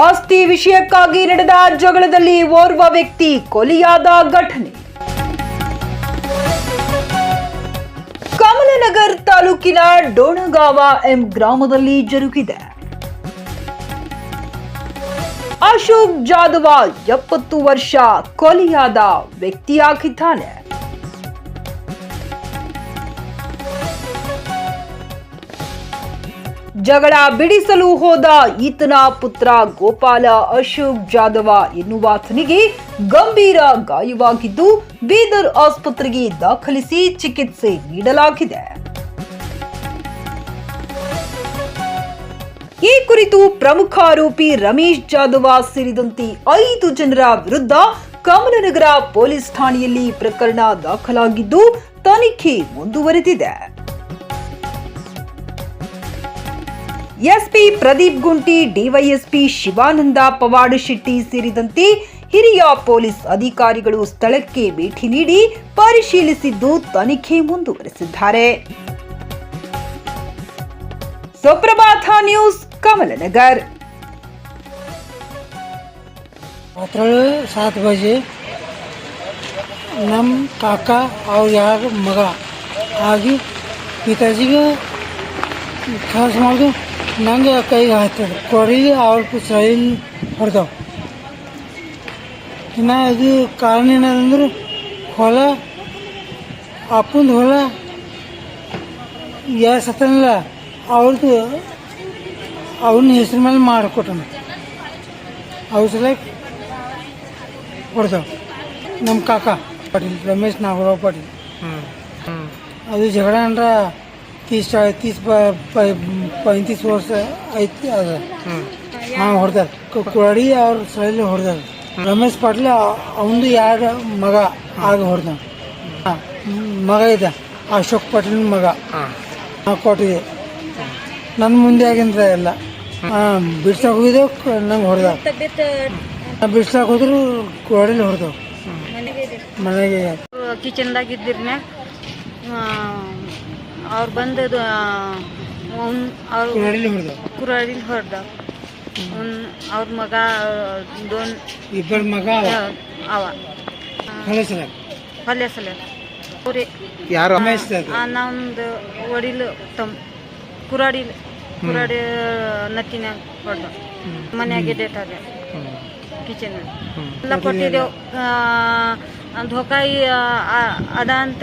ಆಸ್ತಿ ವಿಷಯಕ್ಕಾಗಿ ನಡೆದ ಜಗಳದಲ್ಲಿ ಓರ್ವ ವ್ಯಕ್ತಿ ಕೊಲೆಯಾದ ಘಟನೆ. ಕಮಲನಗರ್ ತಾಲೂಕಿನ ಡೋಣಗಾವ ಎಂ ಗ್ರಾಮದಲ್ಲಿ ಜರುಗಿದೆ. ಅಶೋಕ್ ಜಾದವ ಎಪ್ಪತ್ತು ವರ್ಷ ಕೊಲೆಯಾದ ವ್ಯಕ್ತಿಯಾಗಿದ್ದಾನೆ. ಜಗಳ ಬಿಡಿಸಲು ಹೋದ ಈತನ ಪುತ್ರ ಗೋಪಾಲ ಅಶೋಕ್ ಜಾಧವ ಎನ್ನುವಾತನಿಗೆ ಗಂಭೀರ ಗಾಯವಾಗಿದ್ದು ಬೀದರ್ ಆಸ್ಪತ್ರೆಗೆ ದಾಖಲಿಸಿ ಚಿಕಿತ್ಸೆ ನೀಡಲಾಗಿದೆ. ಈ ಕುರಿತು ಪ್ರಮುಖ ಆರೋಪಿ ರಮೇಶ್ ಜಾಧವ ಸೇರಿದಂತೆ ಐದು ಜನರ ವಿರುದ್ಧ ಕಮಲನಗರ ಪೊಲೀಸ್ ಠಾಣೆಯಲ್ಲಿ ಪ್ರಕರಣ ದಾಖಲಾಗಿದ್ದು ತನಿಖೆ ಮುಂದುವರೆದಿದೆ. ಎಸ್ಪಿ ಪ್ರದೀಪ್ ಗುಂಟಿ ಡಿವೈಎಸ್ಪಿ ಶಿವಾನಂದ ಪವಾಡ್ ಶೆಟ್ಟಿ ಸೇರಿದಂತೆ ಹಿರಿಯ ಪೊಲೀಸ್ ಅಧಿಕಾರಿಗಳು ಸ್ಥಳಕ್ಕೆ ಭೇಟಿ ನೀಡಿ ಪರಿಶೀಲಿಸಿದ್ದು ತನಿಖೆ ಮುಂದುವರೆಸಿದ್ದಾರೆ ಸುಪ್ರಭಾತ ನ್ಯೂಸ್ ಕಮಲನಗರ್ रात्र सात बजे ನಮ್ಮ ಕಾಕಾ ಅವ್ರ ಯಾರು ಮಗ ಆಗಿ ಪಿತಾಜಿಗೆ ಖಾಸ್ ಮಾಡಿದು ನಂಗೆ ಕೈಗೆ ಹಾಕ್ತದೆ ಕೊಡಿ ಅವ್ರಿಗೆ ಸೈನ್ ಹೊಡೆದವು. ಇನ್ನು ಇದು ಕಾರಣ ಏನದಂದ್ರೆ ಹೊಲ ಅಪ್ಪಂದ ಹೊಲ ಯಾರು ಸತ್ತನಲ್ಲ ಅವ್ರದ್ದು ಅವನ ಹೆಸ್ರ ಮೇಲೆ ಮಾಡಿಕೊಟ್ಟನು. ಅವ್ರ ಸಲಕ್ಕೆ ಹೊಡೆದವು. ನಮ್ಮ ಕಾಕ ಪಾಟೀಲ್ ರಮೇಶ್ ನಾಗರಾವ್ ಪಾಟೀಲ್. ಅದು ಜಗಳ ಅಂದ್ರೆ ತೀಸ್ ತೀಸ್ ಪ- ಪ- ಪೈಂತೀಸ್ ವರ್ಷ ಐತಿ ಅದ ಹಾಂ ಹೊಡೆದಾರ ಕೊಡಿ ಅವ್ರ ಸೈಲಿ ಹೊಡೆದಾರ ರಮೇಶ್ ಪಾಟೀಲ್ ಅವನು ಎರಡು ಮಗ ಆಗ ಹೊಡೆದ ಹಾಂ ಮಗ ಇದ್ದ ಅಶೋಕ್ ಪಾಟೀಲ್ ಮಗ ಹಾಂ ಕೊಟ್ಟಿದೆ ನನ್ನ ಮುಂದೆ ಆಗಿಂದ ಎಲ್ಲ ಹಾಂ ಬಿಡ್ಸಕ್ಕೆ ಹೋಗಿದ್ದೆವು ನಂಗೆ ಹೊಡೆದ ಬಿಡ್ಸಕ್ಕೆ ಹೋದ್ರು ಕೊಡಲಿ ಹೊಡೆದವು ಮನೆಗೆ ಕಿಚನ್ದಾಗ ಇದ್ದಿರ್ನ್ಯಾಗ ಅವ್ರು ಬಂದದು ಅವ್ರು ಕುರಾಡಿ ಹೊಡೆದ? ಅವ್ರ ಮಗ ದೋನ್ ಇಬ್ಬರ ಮಗ ಅವ? ಹೊಲಸಲ ಯಾರು? ನಮ್ದು ಒಡಿಲ್ ತಮ್ಮ ಕುರಾಡಿ ಕುರಾಡಿ ನತ್ತಿನಾಗ ಹೊಡೆದ. ಮನೆಯಾಗೆ ಡೇಟ್ ಆದ. ಕಿಚನ್ ಎಲ್ಲ ಕೊಟ್ಟಿದ್ದೆವು. ಧೋಕಾಯಿ ಅದ ಅಂತ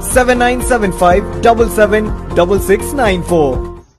Seven nine seven five double seven double six nine four.